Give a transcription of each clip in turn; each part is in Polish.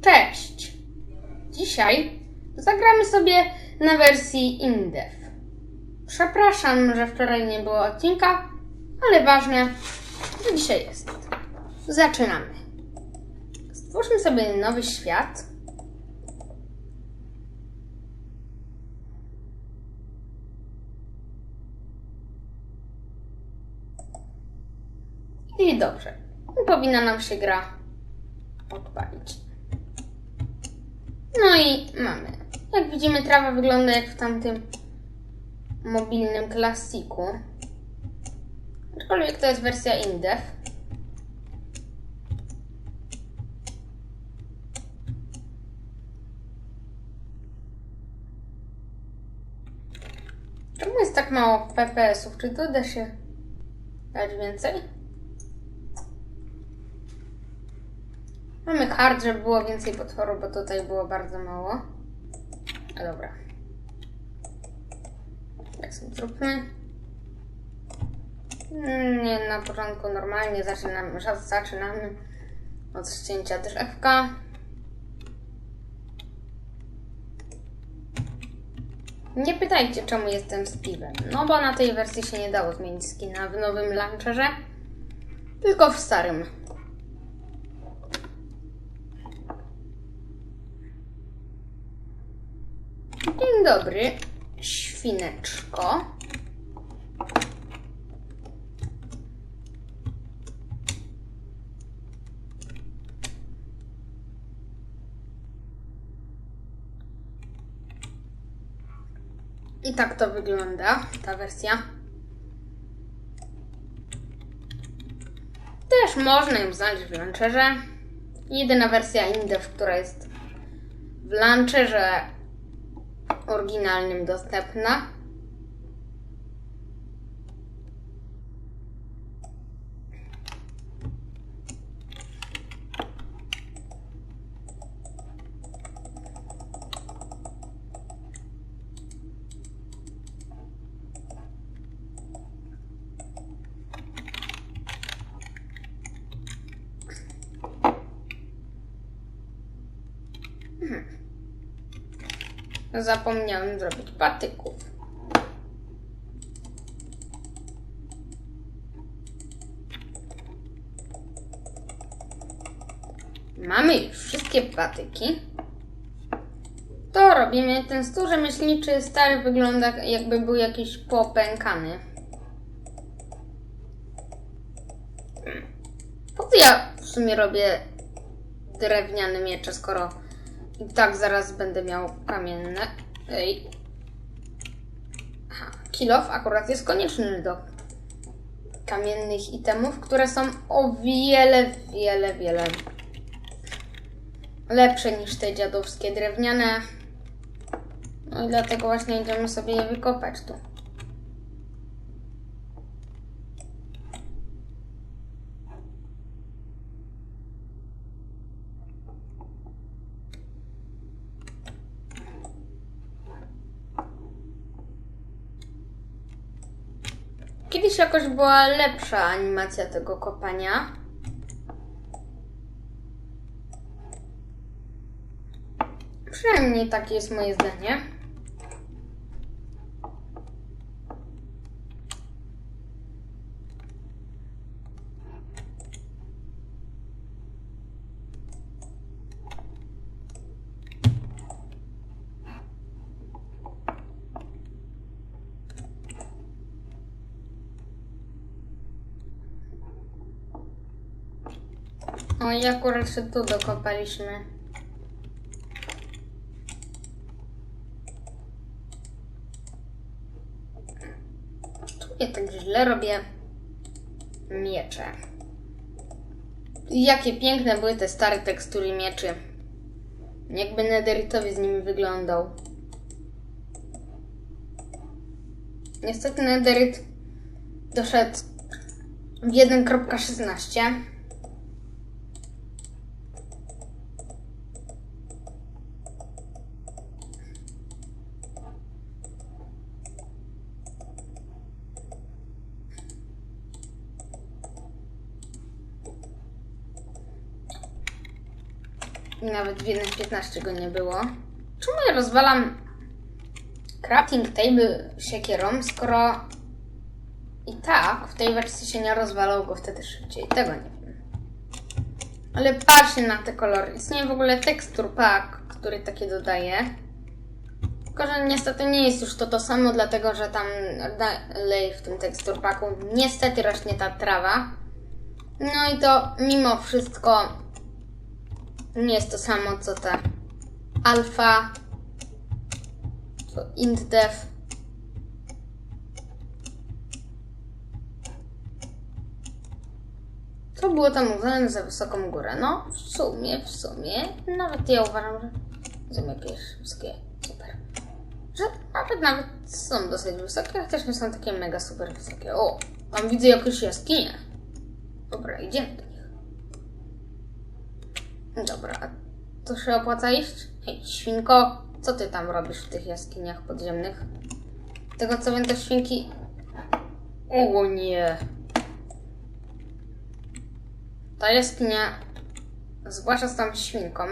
Cześć! Dzisiaj zagramy sobie na wersji InDev. Przepraszam, że wczoraj nie było odcinka, ale ważne, że dzisiaj jest. Zaczynamy. Stwórzmy sobie nowy świat. I dobrze. Powinna nam się gra odpalić. No i mamy. Jak widzimy, trawa wygląda jak w tamtym mobilnym klasiku. Aczkolwiek to jest wersja InDev. Czemu jest tak mało FPS-ów? Czy tu da się dać więcej? Mamy hard, żeby było więcej potworów, bo tutaj było bardzo mało. A dobra. Tak sobie zróbmy. Mm, Nie, na początku normalnie zaczynamy, zaczynamy od ścięcia drzewka. Nie pytajcie, czemu jestem Steve'em. No bo na tej wersji się nie dało zmienić skina w nowym launcherze, tylko w starym. Dzień dobry, świneczko. I tak to wygląda, ta wersja. Też można ją znaleźć w launcherze. Jedyna wersja Indev, która jest w launcherze oryginalnym dostępna. Zapomniałem zrobić patyków. Mamy już wszystkie patyki. To robimy. Ten stół rzemieślniczy stary wygląda jakby był jakiś popękany. Po co ja w sumie robię drewniane miecze, skoro tak zaraz będę miał kamienne. Ej. Aha, kilof akurat jest konieczny do kamiennych itemów, które są o wiele, wiele, wiele lepsze niż te dziadowskie drewniane. No i dlatego właśnie idziemy sobie je wykopać tu. Kiedyś jakoś była lepsza animacja tego kopania. Przynajmniej takie jest moje zdanie. O, i akurat się tu dokopaliśmy. Tu ja tak źle robię miecze. I Jakie piękne były te stare tekstury mieczy. Jakby netheritowy z nimi wyglądał. Niestety netheryt doszedł w 1.16. nawet w 1.15 go nie było. Czemu ja rozwalam crafting table siekierą, skoro i tak w tej wersji się nie rozwalał go wtedy szybciej? Tego nie wiem. Ale patrzcie na te kolory. Istnieje w ogóle tekstur pack, który takie dodaje. Tylko, że niestety nie jest już to to samo, dlatego że tam dalej w tym tekstur packu niestety rośnie ta trawa. No i to mimo wszystko nie jest to samo co te alfa, co intdef. To było tam uznane za wysoką górę. No, w sumie, w sumie, nawet ja uważam, że zamiast wysokie, super. Że nawet, nawet są dosyć wysokie, chociaż nie są takie mega super wysokie. O, tam widzę jakieś jaskinie. Dobra, idziemy. Dobra, to się opłaca iść? Hej, świnko, co ty tam robisz w tych jaskiniach podziemnych? Tego co wiem, to świnki... O nie! Ta jaskinia, zwłaszcza z tą świnką,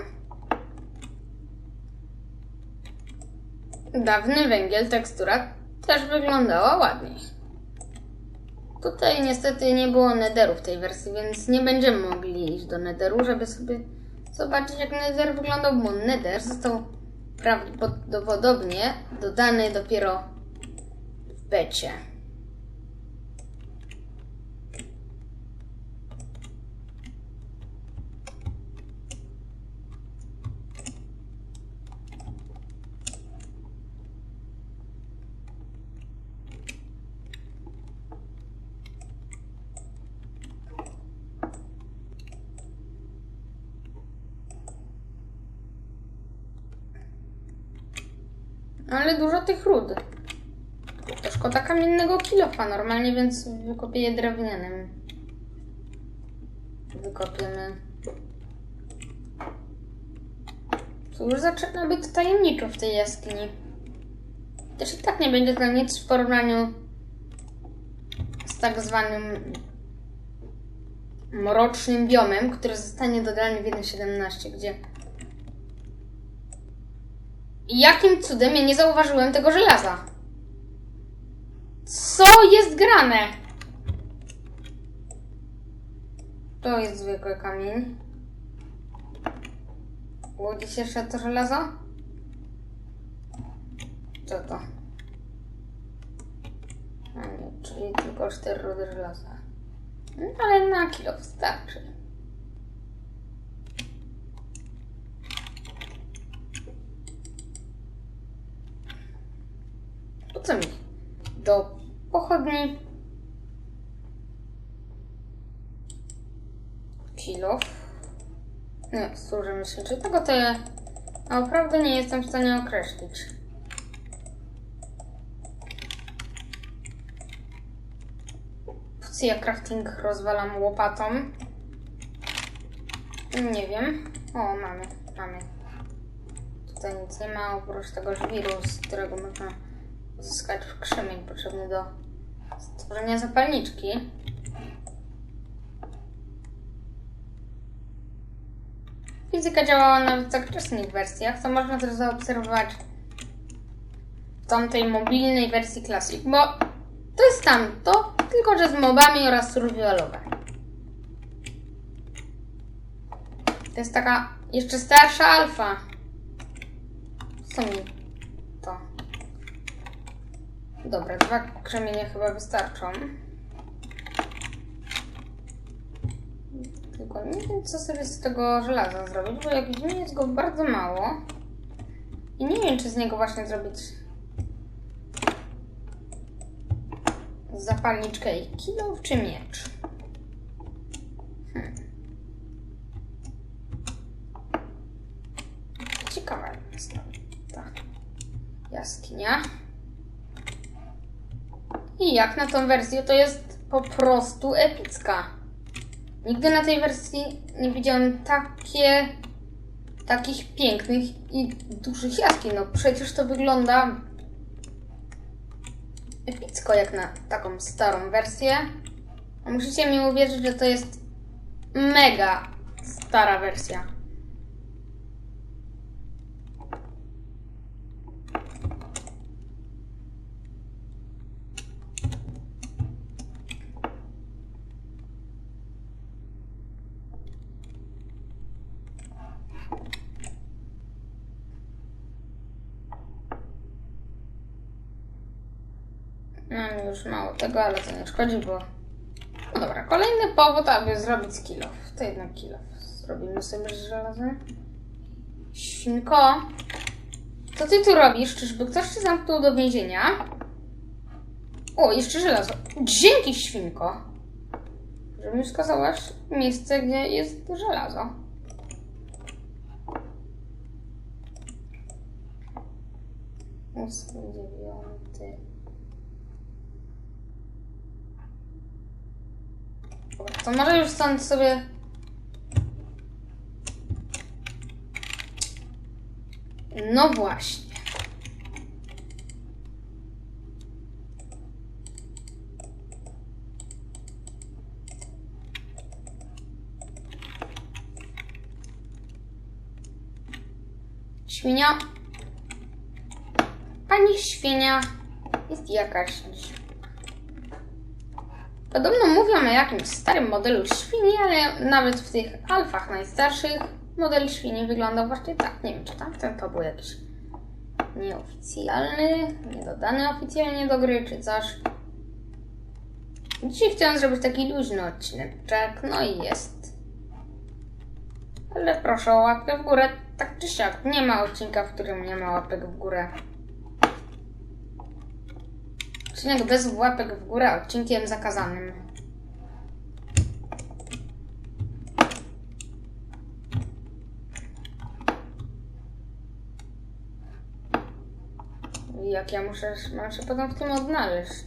dawny węgiel, tekstura też wyglądała ładniej. Tutaj niestety nie było nederu w tej wersji, więc nie będziemy mogli iść do nederu, żeby sobie zobaczyć jak nether wyglądał, bo nether został prawdopodobnie dodany dopiero w becie. Ale dużo tych ród. To szkoda kamiennego kilofa normalnie, więc wykopię je drewnianym. Wykopiemy. Już zaczyna być tajemniczo w tej jaskini. Też i tak nie będzie to nic w porównaniu z tak zwanym mrocznym biomem, który zostanie dodany w 1.17, gdzie Jakim cudem ja nie zauważyłem tego żelaza? Co jest grane? To jest zwykły kamień. Było gdzieś jeszcze to żelazo? Co to? A nie, czyli tylko 4 rudy żelaza. No, ale na kilo wystarczy. Co mi? Do pochodni. Kilo. Nie, służy myślę, czy tego to ja naprawdę nie jestem w stanie określić. Ja crafting rozwalam łopatą? Nie wiem. O, mamy, mamy. Tutaj nic nie ma oprócz tego żwiru, z którego można uzyskać krzemień potrzebny do stworzenia zapalniczki. Fizyka działała nawet w wczesnych wersjach, co można też zaobserwować w tamtej mobilnej wersji Classic, bo to jest tamto, tylko że z mobami oraz survivalowe. To jest taka jeszcze starsza alfa. Co mi to? Dobra, dwa krzemienie chyba wystarczą. Tylko nie wiem, co sobie z tego żelaza zrobić, bo jak widzimy, jest go bardzo mało. I nie wiem, czy z niego właśnie zrobić zapalniczkę i kilo czy miecz. Hmm. Ciekawa jest ta jaskinia. I jak na tą wersję, to jest po prostu epicka. Nigdy na tej wersji nie widziałem takie, takich pięknych i dużych jaskiń. No przecież to wygląda epicko jak na taką starą wersję. A musicie mi uwierzyć, że to jest mega stara wersja. Mam już mało tego, ale to nie szkodzi, bo... No dobra, kolejny powód, aby zrobić kilof. To jednak kilof. Zrobimy sobie żelazem. Świnko, co ty tu robisz? Czyżby ktoś cię zamknął do więzienia? O, jeszcze żelazo. Dzięki, świnko. Że mi wskazałaś miejsce, gdzie jest żelazo. Ósmy, dziewiąty. To może już stąd sobie... No właśnie. Świnia. Pani świnia jest jakaś. Podobno mówią o jakimś starym modelu świni, ale nawet w tych alfach najstarszych model świni wyglądał właśnie tak. Nie wiem, czy tamten to był jakiś nieoficjalny, niedodany oficjalnie do gry, czy coś. Dzisiaj chciałam zrobić taki luźny odcineczek, no i jest. Ale proszę o łapkę w górę, tak czy siak. Nie ma odcinka, w którym nie ma łapek w górę. Odcinek bez łapek w górę odcinkiem zakazanym. Jak ja muszę, mam się potem w tym odnaleźć.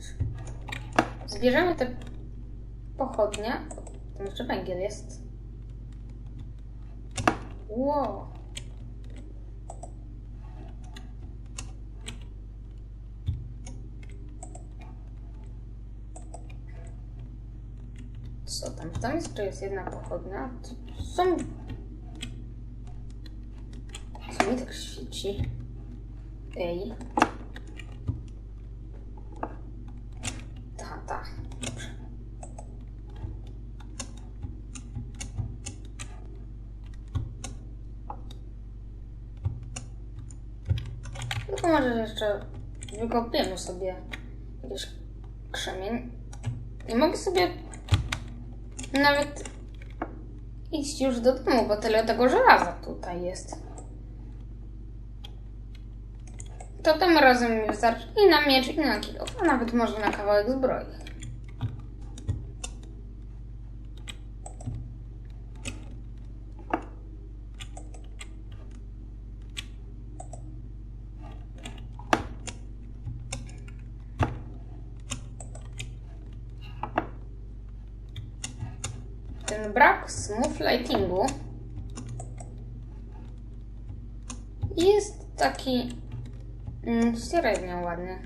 Zbierzemy te pochodnie. Tam jeszcze węgiel jest. Wow. Tam? Tam jeszcze jest jedna pochodnia. To Są... Co mi tak świeci? Ej. Ta, ta. Dobrze. Tylko może jeszcze wykopiemy sobie jakiś krzemień. I mogę sobie nawet iść już do domu, bo tyle tego żelaza tutaj jest. To tym razem mi wystarczy i na miecz, i na kilo, a nawet może na kawałek zbroi. Ten brak smooth lightingu jest taki mm, średnio ładny.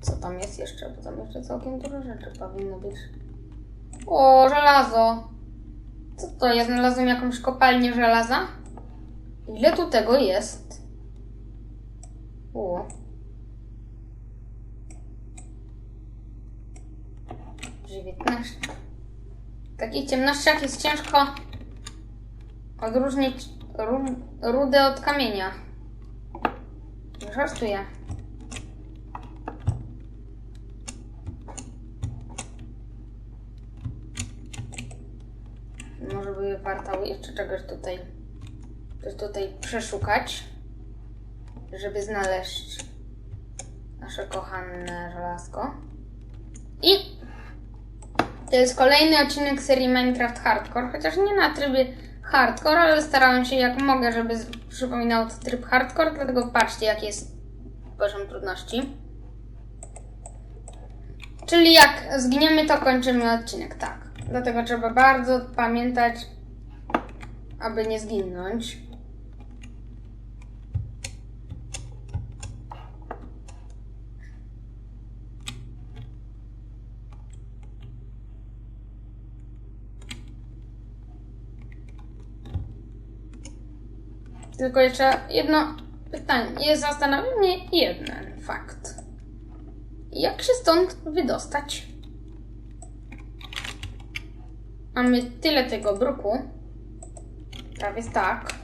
Co tam jest jeszcze? Bo tam jeszcze całkiem dużo rzeczy powinno być. O, żelazo! Co to? Ja znalazłem jakąś kopalnię żelaza? Ile tu tego jest? O. 19. W takich ciemnościach jest ciężko odróżnić ru, rudę od kamienia. Żartuję. Może by warto jeszcze czegoś tutaj, coś tutaj przeszukać, żeby znaleźć nasze kochane żelazko. I to jest kolejny odcinek serii Minecraft Hardcore, chociaż nie na trybie Hardcore, ale starałem się jak mogę, żeby przypominał to tryb Hardcore, dlatego patrzcie jaki jest poziom trudności. Czyli jak zginiemy, to kończymy odcinek, tak. Dlatego trzeba bardzo pamiętać, aby nie zginąć. Tylko jeszcze jedno pytanie. Jest zastanawia mnie jeden fakt. Jak się stąd wydostać? Mamy tyle tego bruku. Prawie tak.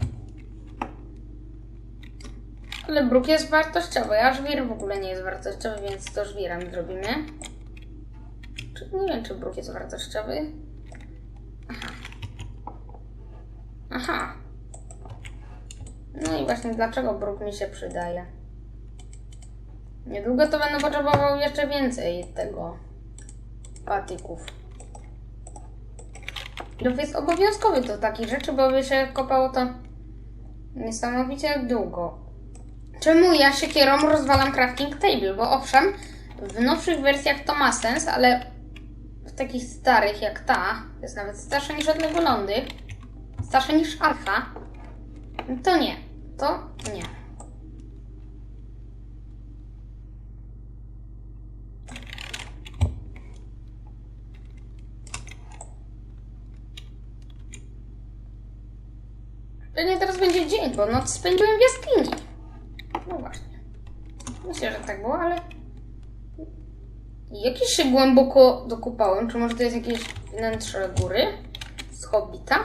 Ale bruk jest wartościowy, a żwir w ogóle nie jest wartościowy, więc to żwirem zrobimy. Nie wiem, czy bruk jest wartościowy. Aha. Aha. Właśnie dlaczego bruk mi się przydaje. Niedługo to będę potrzebował jeszcze więcej tego patyków. Lub jest obowiązkowy do takich rzeczy, bo by się kopało to niesamowicie długo. Czemu ja siekierą rozwalam crafting table? Bo owszem, w nowszych wersjach to ma sens, ale w takich starych jak ta, jest nawet starsza niż od Lądy, starsza niż Alfa, to nie. To nie. Pewnie teraz będzie dzień, bo noc spędziłem w jaskini. No właśnie. Myślę, że tak było, ale... Jakiś się głęboko dokupałem. Czy może to jest jakieś wnętrze góry? Z Hobbita?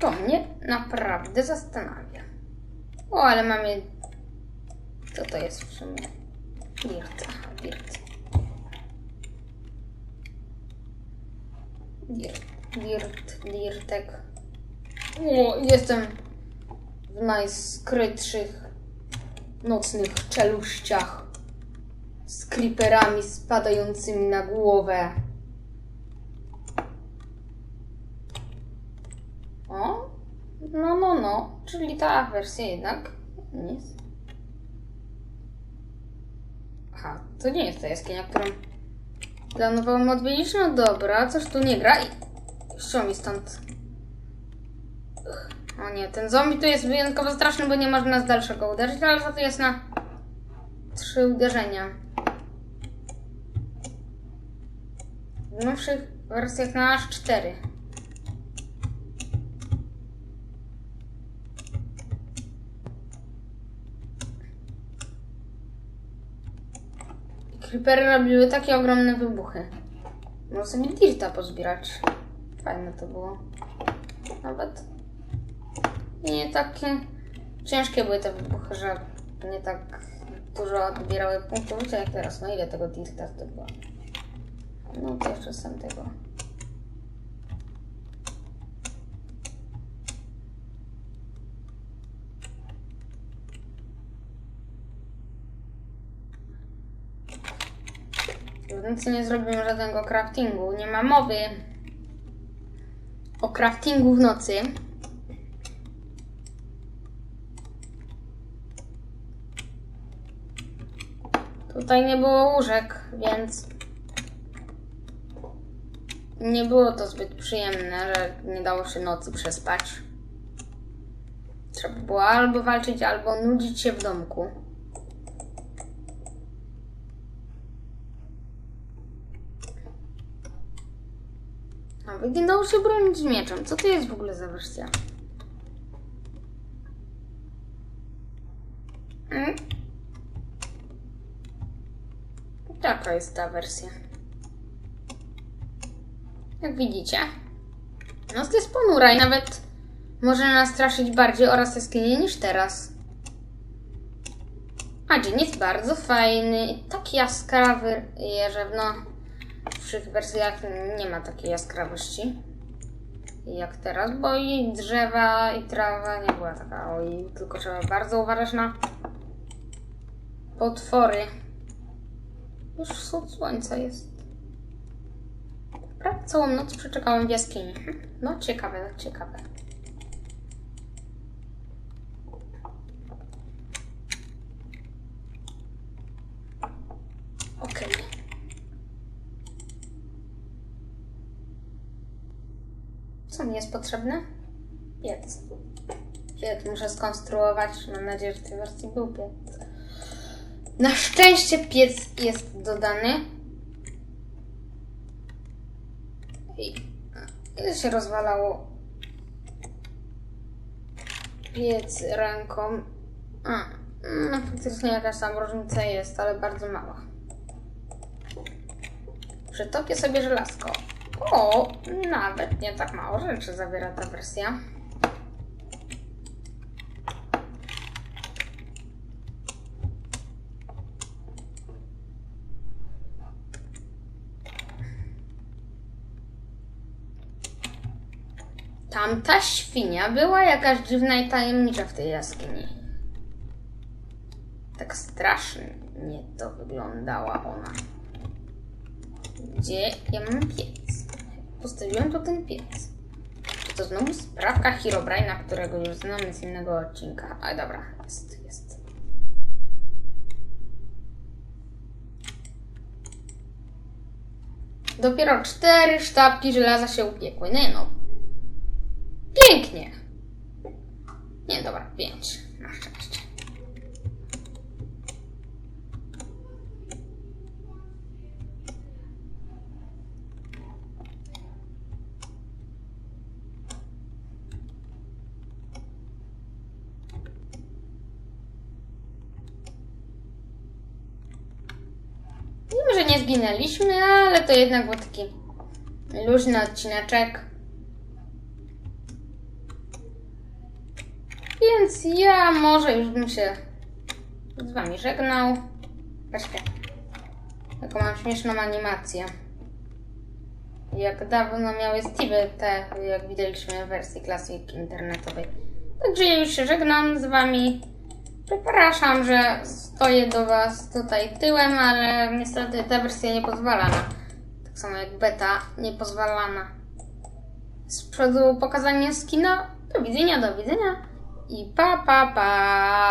To mnie naprawdę zastanawia. O, ale mamy... Co to jest w sumie? Dirt. Aha, dirt. O, jestem w najskrytszych nocnych czeluściach z creeperami spadającymi na głowę. O, no, no, no, czyli ta wersja jednak jest. Aha, to nie jest ta jaskinia, którą planowałam odwiedzić. No dobra, coś tu nie gra i ściął mi stąd. O nie, ten zombie tu jest wyjątkowo straszny, bo nie można nas dalszego uderzyć, ale za to jest na trzy uderzenia. W nowszych wersjach na aż cztery. Creepery robiły takie ogromne wybuchy. Można sobie dirta pozbierać. Fajne to było. Nawet nie takie ciężkie były te wybuchy, że nie tak dużo odbierały punktów życia jak teraz. No ile tego dirta to było? No to jeszcze sam tego. Więc nie zrobimy żadnego craftingu. Nie ma mowy o craftingu w nocy. Tutaj nie było łóżek, więc nie było to zbyt przyjemne, że nie dało się nocy przespać. Trzeba było albo walczyć, albo nudzić się w domku. A wyginęło się bronić mieczem. Co to jest w ogóle za wersja? Mm? Taka jest ta wersja. Jak widzicie, noc jest ponura i nawet może nas straszyć bardziej oraz jaskinie niż teraz. A dzień jest bardzo fajny tak jaskrawy, że no tych wersjach nie ma takiej jaskrawości jak teraz, bo i drzewa i trawa nie była taka, oj, tylko trzeba bardzo uważać na potwory. Już wschód słońca jest. Prawie całą noc przeczekałem w jaskini. No ciekawe, ciekawe. Okej. Co mi jest potrzebne? Piec. Piec muszę skonstruować. Mam nadzieję, że w tej wersji był piec. Na szczęście piec jest dodany. I ile się rozwalało? Piec ręką. A, no faktycznie jakaś tam różnica jest, ale bardzo mała. Przytopię sobie żelazko. O, nawet nie tak mało rzeczy zawiera ta wersja. Tamta świnia była jakaś dziwna i tajemnicza w tej jaskini. Tak strasznie to wyglądała ona. Gdzie ja mam piec? Postawiłem tu ten piec. To znowu sprawka Herobrine'a, którego już znamy z innego odcinka? A dobra, jest, jest. Dopiero cztery sztabki żelaza się upiekły. Nie no. Pięknie. Nie, dobra, pięć. Na szczęście. Wiem, że nie zginęliśmy, ale to jednak był taki luźny odcineczek. Więc ja może już bym się z wami żegnał. Patrzcie, jaką mam śmieszną animację. Jak dawno miały Steve te, jak widzieliśmy w wersji klasik internetowej. Także ja już się żegnam z wami. Przepraszam, że stoję do was tutaj tyłem, ale niestety ta wersja nie pozwala na, tak samo jak beta, nie pozwala na z przodu pokazanie skina. Do widzenia, do widzenia i pa pa pa!